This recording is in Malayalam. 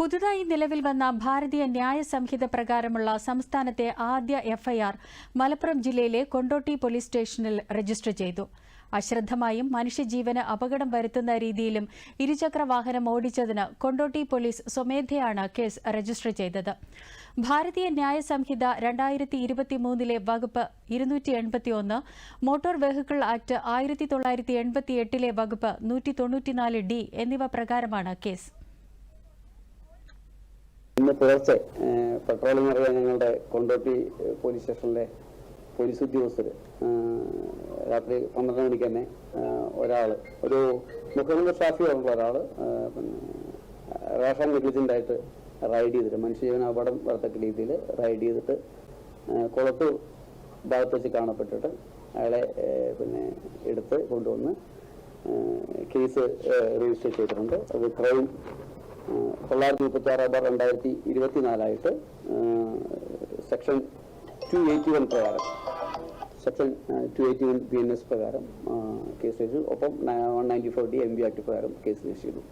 പുതുതായി നിലവിൽ വന്ന ഭാരതീയ ന്യായ സംഹിത പ്രകാരമുള്ള സംസ്ഥാനത്തെ ആദ്യ എഫ്ഐആർ മലപ്പുറം ജില്ലയിലെ കൊണ്ടോട്ടി പോലീസ് സ്റ്റേഷനിൽ രജിസ്റ്റർ ചെയ്തു. അശ്രദ്ധമായും മനുഷ്യജീവന് അപകടം വരുത്തുന്ന രീതിയിലും ഇരുചക്ര വാഹനം ഓടിച്ചതിന് കൊണ്ടോട്ടി പോലീസ് സ്വമേധയാണ് കേസ് രജിസ്റ്റർ ചെയ്തത്. ഭാരതീയ ന്യായ സംഹിത രണ്ടായിരത്തി ഇരുപത്തിമൂന്നിലെ വകുപ്പ് ഇരുന്നൂറ്റി എൺപത്തിയൊന്ന് മോട്ടോർ വെഹിക്കിൾ ആക്ട് ആയിരത്തി തൊള്ളായിരത്തി എൺപത്തിയെട്ടിലെ വകുപ്പ് നൂറ്റി തൊണ്ണൂറ്റിനാല് ഡി എന്നിവ പ്രകാരമാണ് കേസ്. ഇന്ന് പുലർച്ചെ പെട്രോളിംഗ് അറിയാൻ ഞങ്ങളുടെ കൊണ്ടോട്ടി പോലീസ് സ്റ്റേഷനിലെ പോലീസ് ഉദ്യോഗസ്ഥർ രാത്രി പന്ത്രണ്ട് മണിക്ക് തന്നെ ഒരാൾ ഒരു മുഖ്യമന്ത്രി ഷാഫി പറഞ്ഞ ഒരാൾ റേഷൻ നെഗ്ലിജന്റായിട്ട് റൈഡ് ചെയ്തിട്ട് മനുഷ്യജീവന അപകടം വരത്തക്ക രീതിയിൽ റൈഡ് ചെയ്തിട്ട് കുളത്തൂർ ഭാഗത്ത് വെച്ച് കാണപ്പെട്ടിട്ട് അയാളെ പിന്നെ എടുത്ത് കൊണ്ടുവന്ന് കേസ് രജിസ്റ്റർ ചെയ്തിട്ടുണ്ട്. അത് ക്രൈം തൊള്ളായിരത്തി മുപ്പത്തി ആറ് ബാർ രണ്ടായിരത്തി ഇരുപത്തിനാലായിട്ട് സെക്ഷൻ ടു എയ്റ്റി വൺ പ്രകാരം section two eighty one P N S പ്രകാരം കേസ് രജിസ്റ്റർ ഒപ്പം one ninety four D M B act പ്രകാരം കേസ് രജിസ്റ്റർ ചെയ്തു.